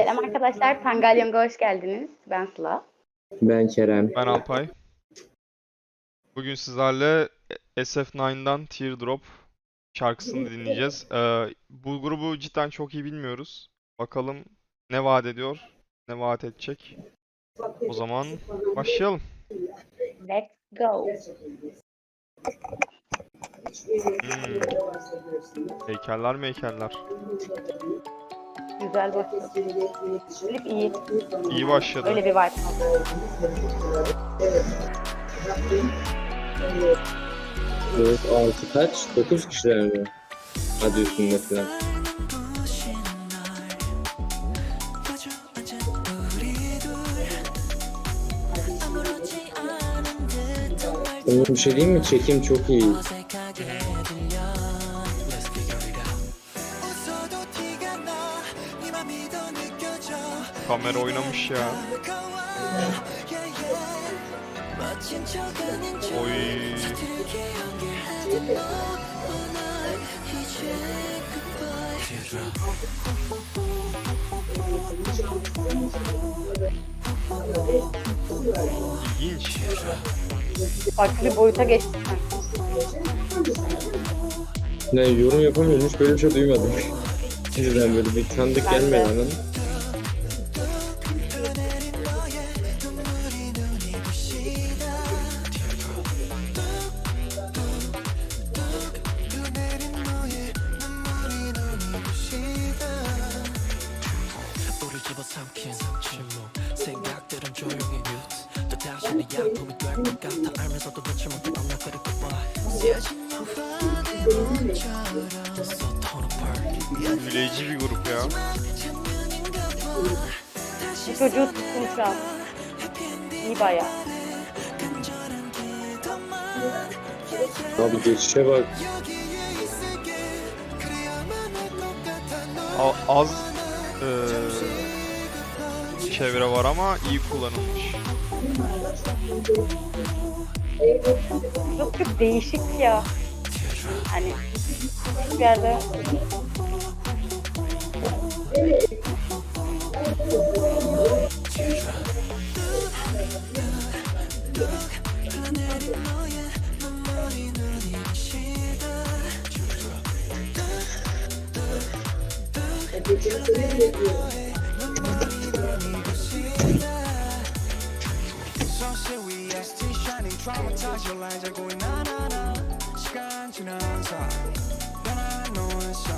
Selam arkadaşlar, Tangalyong'a hoş geldiniz. Ben Sıla. Ben Kerem. Ben Alpay. Bugün sizlerle SF9'dan Teardrop şarkısını dinleyeceğiz. Ee, bu grubu cidden çok iyi bilmiyoruz. Bakalım ne vaat ediyor, ne vaat edecek. O zaman başlayalım. Let's go. Hmm. Heykeller mi heykeller? Güzel başladı. Klip iyi. İyi başladı. Öyle bir vibe aldı. 4, 6 kaç? 9 kişiler mi? Hadi üstünde falan. Oğlum bir şey diyeyim mi? Çekim çok iyi. Kamera oynamış ya. Oy. İlginç. Farklı boyuta geçti. Ne yorum yapamıyorum hiç böyle bir şey duymadım. Şimdiden böyle bir tanıdık gelmedi anladın 집어삼킨 침묵 생각들은 조용히 뮤트 또 다시 네 약품이 될 것 같아 알면서도 놓지 못해 강력거릴 것봐 쓰여진 화들처럼 So torn apart Büyüleyici bir grup ya. Bu çocuğu tuttum şu an. İyi baya. Abi geçişe bak. A- az eee, çevre var ama iyi kullanılmış. Çok değişik ya. Hani hiçbir yerde Sunset Traumatize your lines 알고 있나 나나 시간 지나서 변한 노션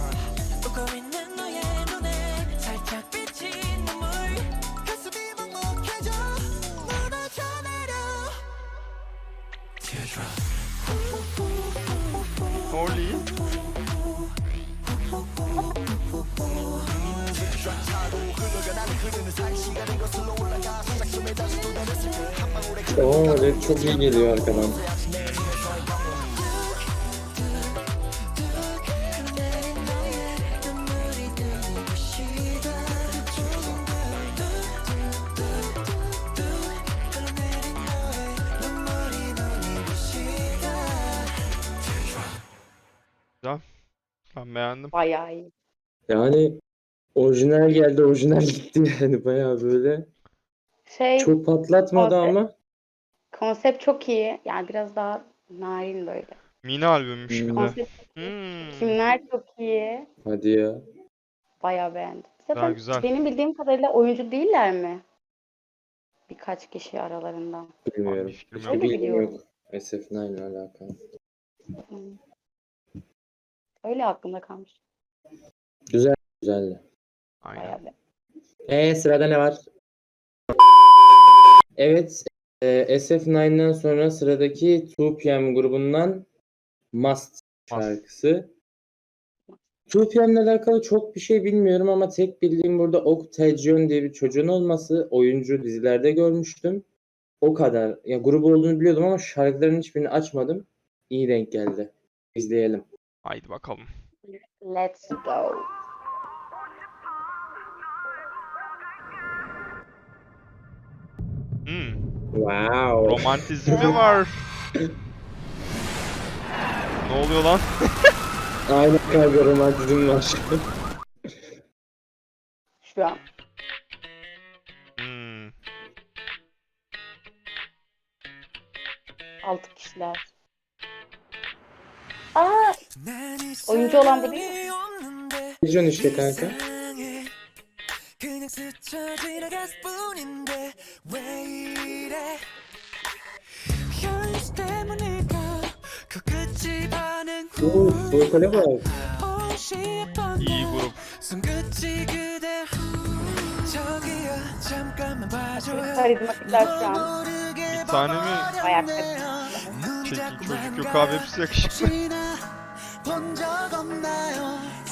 웃고 있는 너의 눈에 살짝 비친 눈물. 가슴이 먹먹해져 무너져내려. Teardrop. 어울리? Teardrop. 타고 흘러가 나는 흐르는 사이 시간은 거슬러 올라가 선착순에 다시 돌아 Oo rap çok iyi geliyor arkadan. Ben beğendim. bayağı iyi. Yani orijinal geldi orijinal gitti yani bayağı böyle. Şey, Çok patlatmadı Abi. ama. konsept çok iyi. Yani biraz daha narin böyle. Mini albümmüş bir de. Konsept Hmm. kimler çok iyi. Hadi ya. Bayağı beğendim. Zaten güzel. benim bildiğim kadarıyla oyuncu değiller mi? Birkaç kişi aralarından. Bilmiyorum. Bir fikrim yok. Bilgim biliyorum. yok. SF9 ile alakalı. Hı. Öyle aklımda kalmış. Güzel. Güzeldi. Aynen. Bayağı be. Ee sırada ne var? Evet. e, SF9'dan sonra sıradaki 2PM grubundan Must şarkısı. 2PM ile alakalı çok bir şey bilmiyorum ama tek bildiğim burada Ok Taecyeon diye bir çocuğun olması oyuncu dizilerde görmüştüm. O kadar. Ya grubu olduğunu biliyordum ama şarkılarının hiçbirini açmadım. İyi denk geldi. İzleyelim. Haydi bakalım. Let's go. Hmm. Wow. Romantizmi var. ne oluyor lan? Aynen kanka romantizm var. Şu an. Hmm. Altı kişiler. Aa! Oyuncu olan bu değil mi? Vizyon işte kanka. Oo, 후 vokale bak. 호시했던 İyi grup. 손끝이 그대 저기요 잠깐만 봐줘요 Karizmatikler şu an. Bir tane mi Bayağı çirkin çocuk yok abi hepsi yakışıklı. 본적 없나요?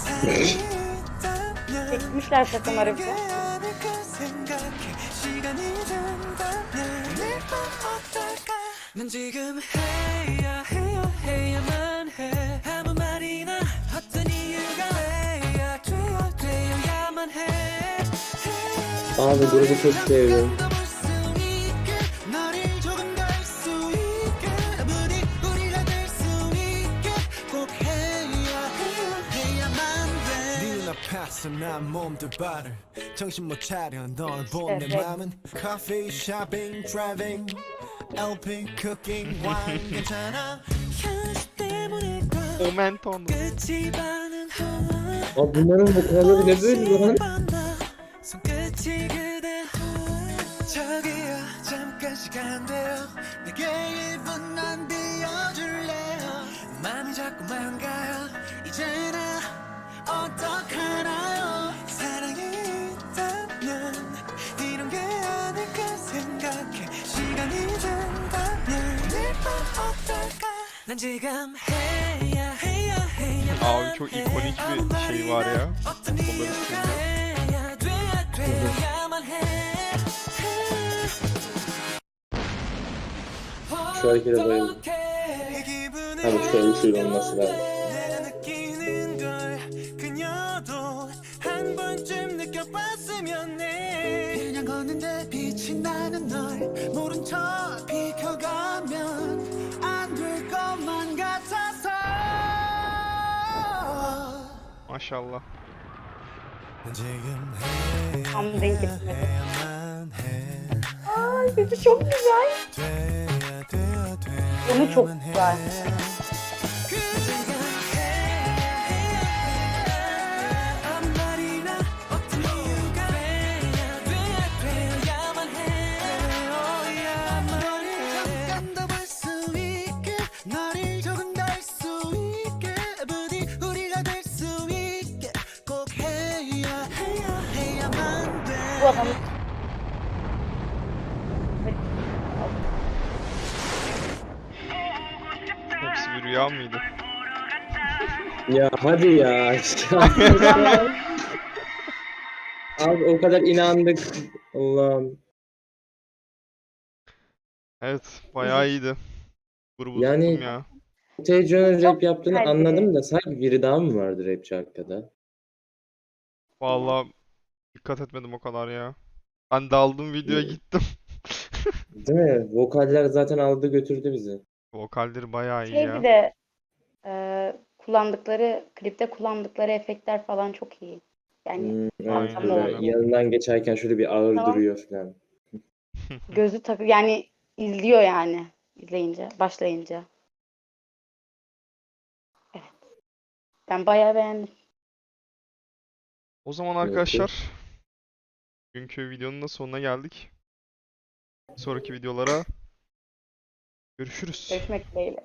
사랑이 있다면 Çekmişler takımları bir 그게 de. 아닐까 생각해 시간이 된다면 내맘 어떨까 난 지금 해야 해야 해야만 해 만 돼 네 눈앞에서 난 몸도 발을 정신 못 차려 널 본 내 네. 맘은 커피 쇼핑 드라이빙 LP cooking wine 괜찮아 현실 때문일까 Momentum. 끝이 반응하나 Abi bunların vokalleri ne böyle lan? 손끝이 시간 돼요. 내게 1분만 비워줄래요? 마음이 자꾸만 가요. 이제 나 어떡하나요? 사랑이 있다면 이런 게 아닐까 생각해. 시간이 된다면 내맘 어떨까? 난 지금 해야 해야 해야 çok ikonik bir şey var ya. 어떤 이유가 söylüyor. 돼야 돼야 돼야만 해 Şu harekete bayıldım. Tabii şöyle şöyle olması lazım. Maşallah. Tam denk Ay, çok güzel. 돼야 돼야 Sonu çok 돼야만 güzel. 해 rüya mıydı? Ya hadi ya. Abi o kadar inandık. Allah'ım. Evet, bayağı iyiydi. Grubu Yani- tuttum ya. Tejo'nun rap yaptığını güzeldi. anladım da sanki biri daha mı vardı rapçi arkada? Vallahi dikkat etmedim o kadar ya. Ben daldım videoya gittim. Değil mi? Vokaller zaten aldı götürdü bizi. Vokalleri bayağı iyi şey ya. bir de e, kullandıkları klipte kullandıkları efektler falan çok iyi. Yani Hmm, Aynen öyle. böyle yanından geçerken şöyle bir ağır Tamam. duruyor falan. gözü takı yani izliyor yani izleyince başlayınca. Evet. Ben bayağı beğendim. O zaman arkadaşlar bugünkü videonun da sonuna geldik. Sonraki videolara görüşürüz. Görüşmek dileğiyle.